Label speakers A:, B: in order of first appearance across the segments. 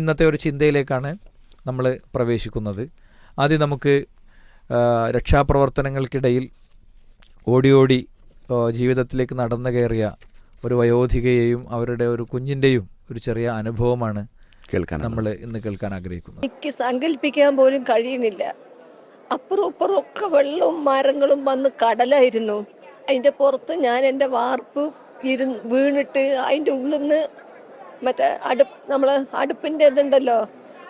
A: ഇന്നത്തെ ഒരു ചിന്തയിലേക്കാണ് നമ്മൾ പ്രവേശിക്കുന്നത്. ആദ്യം നമുക്ക് രക്ഷാപ്രവർത്തനങ്ങൾക്കിടയിൽ ഓടി ഓടി ജീവിതത്തിലേക്ക് നടന്നു കയറിയ ഒരു വയോധികയെയും അവരുടെ ഒരു കുഞ്ഞിന്റെയും ഒരു ചെറിയ അനുഭവമാണ്
B: കേൾക്കാൻ
A: നമ്മൾ ഇന്ന് കേൾക്കാൻ ആഗ്രഹിക്കുന്നത്.
C: എനിക്ക് സങ്കല്പിക്കാൻ പോലും കഴിയുന്നില്ല. അപ്പുറം ഇപ്പുറം ഒക്കെ വെള്ളവും മരങ്ങളും വന്ന് കടലായിരുന്നു. അതിന്റെ പുറത്ത് ഞാൻ എന്റെ വാർപ്പ് ഇരുന്ന് വീണിട്ട് അതിന്റെ ഉള്ളിൽ നിന്ന് മറ്റേ അടുപ്പ് നമ്മൾ അടുപ്പിന്റെ ഇതുണ്ടല്ലോ.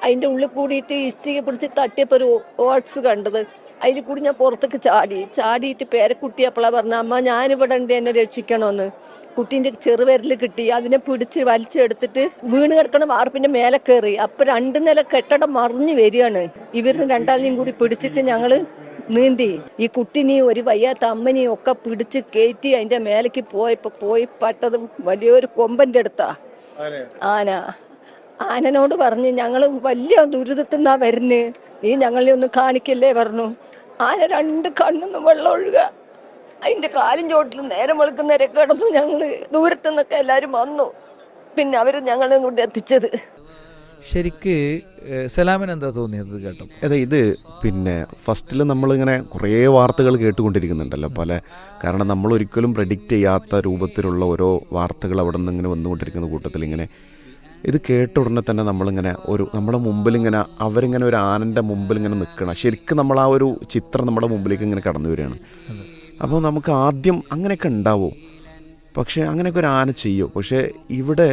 C: അതിന്റെ ഉള്ളിൽ കൂടിയിട്ട് ഇഷ്ടിക പിടിച്ച് തട്ടിയപ്പോൾ ഒരു ഓട്സ് കണ്ടത്. അതിൽ കൂടി ഞാൻ പുറത്തേക്ക് ചാടി. ചാടിയിട്ട് പേരക്കുട്ടി അപ്പോളാ പറഞ്ഞ അമ്മ ഞാനിവിടെ ഉണ്ട് എന്നെ രക്ഷിക്കണമെന്ന് കുട്ടീന്റെ ചെറുവിരൽ കിട്ടി. അതിനെ പിടിച്ച് വലിച്ചെടുത്തിട്ട് വീണ് കിടക്കണ വാർപ്പിന്റെ മേലെ കയറി. അപ്പൊ രണ്ട് നില കെട്ടടം മറിഞ്ഞു വരികയാണ്. ഇവരിന് രണ്ടാളെയും കൂടി പിടിച്ചിട്ട് ഞങ്ങൾ നീന്തി. ഈ കുട്ടിനെയും ഒരു വയ്യാത്ത അമ്മനെയും ഒക്കെ പിടിച്ച് കയറ്റി അതിന്റെ മേലേക്ക് പോയപ്പോ പോയി പട്ടത് വലിയൊരു കൊമ്പന്റെ അടുത്താ. ആന. ആനനോട് പറഞ്ഞു ഞങ്ങൾ വലിയ ദുരിതത്തിൽ നിന്നാ വരുന്നത് നീ ഞങ്ങളെ ഒന്ന് കാണിക്കല്ലേ? പറഞ്ഞു. ആന രണ്ട് കണ്ണൊന്നും വെള്ളം ഒഴുക. അതിന്റെ കാലും ചോട്ടിൽ നേരം വെളുക്കുന്നവരെ കിടന്നു ഞങ്ങൾ ദൂരത്തു നിന്നൊക്കെ എല്ലാരും വന്നു. പിന്നെ അവർ ഞങ്ങളെ കൊണ്ട് എത്തിച്ചത്.
A: ശരിക്ക് സലാമിന് എന്താ തോന്നിയത് കേട്ടോ?
B: അതെ ഇത് പിന്നെ ഫസ്റ്റിൽ നമ്മളിങ്ങനെ കുറേ വാർത്തകൾ കേട്ടുകൊണ്ടിരിക്കുന്നുണ്ടല്ലോ. പല കാരണം നമ്മൾ ഒരിക്കലും പ്രഡിക്റ്റ് ചെയ്യാത്ത രൂപത്തിലുള്ള ഓരോ വാർത്തകൾ അവിടെ നിന്ന് ഇങ്ങനെ വന്നുകൊണ്ടിരിക്കുന്ന കൂട്ടത്തിൽ ഇങ്ങനെ ഇത് കേട്ട ഉടനെ തന്നെ നമ്മളിങ്ങനെ ഒരു നമ്മുടെ മുമ്പിൽ ഇങ്ങനെ അവരിങ്ങനെ ഒരു ആനന്റെ മുമ്പിൽ ഇങ്ങനെ നിൽക്കണം. ശരിക്കും നമ്മൾ ആ ഒരു ചിത്രം നമ്മുടെ മുമ്പിലേക്ക് ഇങ്ങനെ കടന്നു വരികയാണ്. അപ്പോൾ നമുക്ക് ആദ്യം അങ്ങനെയൊക്കെ ഉണ്ടാവും? പക്ഷേ അങ്ങനെയൊക്കെ ഒരു ആന ചെയ്യും? പക്ഷേ ഇവിടെ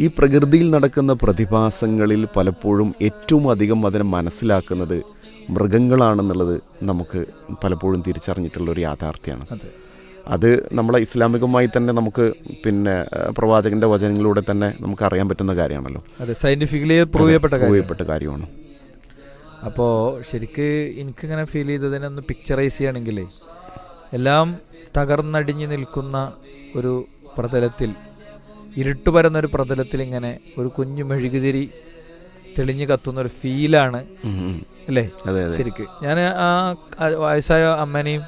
B: ഈ പ്രകൃതിയിൽ നടക്കുന്ന പ്രതിഭാസങ്ങളിൽ പലപ്പോഴും ഏറ്റവും അധികം അതിനെ മനസ്സിലാക്കുന്നത് മൃഗങ്ങളാണെന്നുള്ളത് നമുക്ക് പലപ്പോഴും തിരിച്ചറിഞ്ഞിട്ടുള്ള ഒരു യാഥാർത്ഥ്യമാണ്.
A: അതെ.
B: നമ്മളെ ഇസ്ലാമികമായി തന്നെ നമുക്ക് പിന്നെ പ്രവാചകന്റെ വചനങ്ങളിലൂടെ തന്നെ നമുക്ക് അറിയാൻ പറ്റുന്ന കാര്യമാണല്ലോ.
A: അതെ സയന്റിഫിക്കലി പ്രൂവ് ചെയ്യപ്പെട്ട
B: കാര്യമാണ്.
A: അപ്പോൾ ശരിക്ക് എനിക്കിങ്ങനെ ഫീൽ ചെയ്തതിനെ ഒന്ന് പിക്ചറൈസ് ചെയ്യണമെങ്കിൽ എല്ലാം തകർന്നടിഞ്ഞു നിൽക്കുന്ന ഒരു പ്രതലത്തിൽ ഇരുട്ട് പരന്നൊരു പ്രതലത്തിൽ ഇങ്ങനെ ഒരു കുഞ്ഞു മെഴുകുതിരി തെളിഞ്ഞു കത്തുന്ന ഒരു ഫീലാണ്. അല്ലേ? ശരിക്ക്. ഞാൻ ആ വയസ്സായ അമ്മനെയും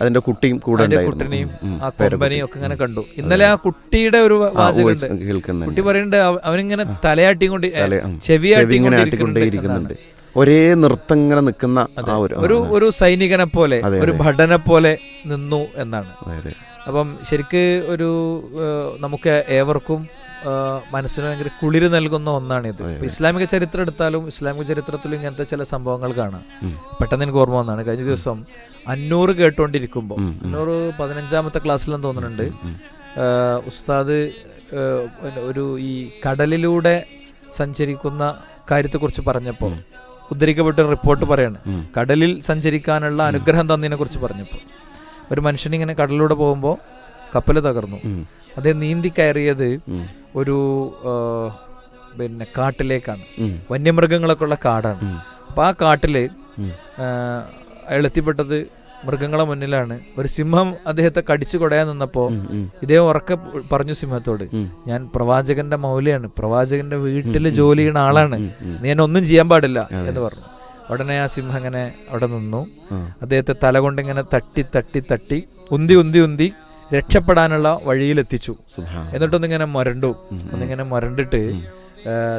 B: അതിന്റെ കുട്ടിയും കൂടെ
A: കുട്ടിനെയും. ആ. കൊമ്പനെയും ഒക്കെ ഇങ്ങനെ കണ്ടു. ഇന്നലെ ആ കുട്ടിയുടെ ഒരു
B: വാചകം
A: കുട്ടി പറയുന്നുണ്ട് അവ- അവനിങ്ങനെ തലയാട്ടിക്കൊണ്ട്
B: കൊണ്ട് ഉം.
A: ചെവി
B: ചെവി ഇങ്ങനെ ആട്ടിക്കൊണ്ടേ ഇരിക്കുന്നുണ്ട് ഒരേ നൃത്തം ഇങ്ങനെ നിൽക്കുന്ന ആ ഒരു
A: ഒരു സൈനികനെ പോലെ ഒരു. ഭടനെ പോലെ നിന്നു എന്നാണ്. അപ്പം ശരിക്ക് ഒരു നമുക്ക് ഏവർക്കും മനസ്സിന് ഭയങ്കര കുളിര് നൽകുന്ന ഒന്നാണിത് ഇത്. ഇസ്ലാമിക ചരിത്രം എടുത്താലും ഇസ്ലാമിക ചരിത്രത്തിലും ഇങ്ങനത്തെ ചില സംഭവങ്ങൾ കാണാം. പെട്ടെന്ന് എനിക്ക് ഓർമ്മ വന്നാണ്. കഴിഞ്ഞ ദിവസം അന്നൂറ് കേട്ടോണ്ടിരിക്കുമ്പോൾ അഞ്ഞൂറ് പതിനഞ്ചാമത്തെ ക്ലാസ്സിലെന്ന് തോന്നുന്നുണ്ട് ഉസ്താദ് ഒരു ഈ കടലിലൂടെ സഞ്ചരിക്കുന്ന കാര്യത്തെക്കുറിച്ച് പറഞ്ഞപ്പോൾ ഉദ്ധരിക്കപ്പെട്ട റിപ്പോർട്ട് പറയാണ്. കടലിൽ സഞ്ചരിക്കാനുള്ള അനുഗ്രഹം തന്നതിനെ കുറിച്ച് പറഞ്ഞപ്പോൾ. ഒരു മനുഷ്യനിങ്ങനെ കടലിലൂടെ പോകുമ്പോൾ കപ്പൽ തകർന്നു.
B: അദ്ദേഹം
A: അതേ നീന്തി കയറിയത് ഒരു പിന്നെ കാട്ടിലേക്കാണ്. വന്യമൃഗങ്ങളൊക്കെ ഉള്ള കാടാണ്. അപ്പം ആ കാട്ടിൽ
B: ഉം.
A: അയാൾ എത്തിപ്പെട്ടത് മൃഗങ്ങളെ മുന്നിലാണ്. ഒരു സിംഹം അദ്ദേഹത്തെ കടിച്ചു കൊടയാൻ നിന്നപ്പോൾ ഇതേ. ഉറക്കെ പറഞ്ഞു സിംഹത്തോട് ഞാൻ പ്രവാചകന്റെ മൗലിയാണ്. പ്രവാചകന്റെ വീട്ടിൽ ജോലി ചെയ്യുന്ന ആളാണ്. നീ എന്നെ ഒന്നും ചെയ്യാൻ പാടില്ല എന്ന് പറഞ്ഞു. ഉടനെ ആ സിംഹം ഇങ്ങനെ അവിടെ നിന്നു. അദ്ദേഹത്തെ തല കൊണ്ട് ഇങ്ങനെ തട്ടി തട്ടി തട്ടി ഉന്തി ഉന്തി ഉന്തി രക്ഷപ്പെടാനുള്ള വഴിയിലെത്തിച്ചു.
B: എത്തിച്ചു
A: എന്നിട്ടൊന്നിങ്ങനെ മൊരണ്ടു. ഒന്നിങ്ങനെ മൊരണ്ടിട്ട്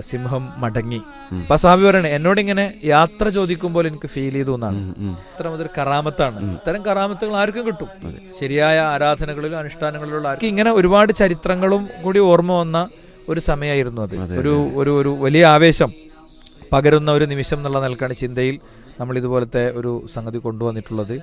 A: സിംഹം മടങ്ങി. അപ്പൊ സ്വാമി പറയണേ എന്നോട് ഇങ്ങനെ യാത്ര ചോദിക്കുമ്പോൾ എനിക്ക് ഫീൽ ചെയ്തു എന്നാണ്. ഇത്തരം അതൊരു കറാമത്താണ്. ഇത്തരം കറാമത്തുകൾ ആർക്കും കിട്ടും. ശരിയായ ആരാധനകളിലും അനുഷ്ഠാനങ്ങളിലുള്ള ആർക്കും ഇങ്ങനെ ഒരുപാട് ചരിത്രങ്ങളും കൂടി ഓർമ്മ വന്ന ഒരു സമയമായിരുന്നു അത്. ഒരു ഒരു ഒരു വലിയ ആവേശം പകരുന്ന ഒരു നിമിഷം എന്നുള്ള നിലക്കാണ് ചിന്തയിൽ നമ്മൾ ഇതുപോലത്തെ ഒരു സംഗതി കൊണ്ടുവന്നിട്ടുള്ളത്.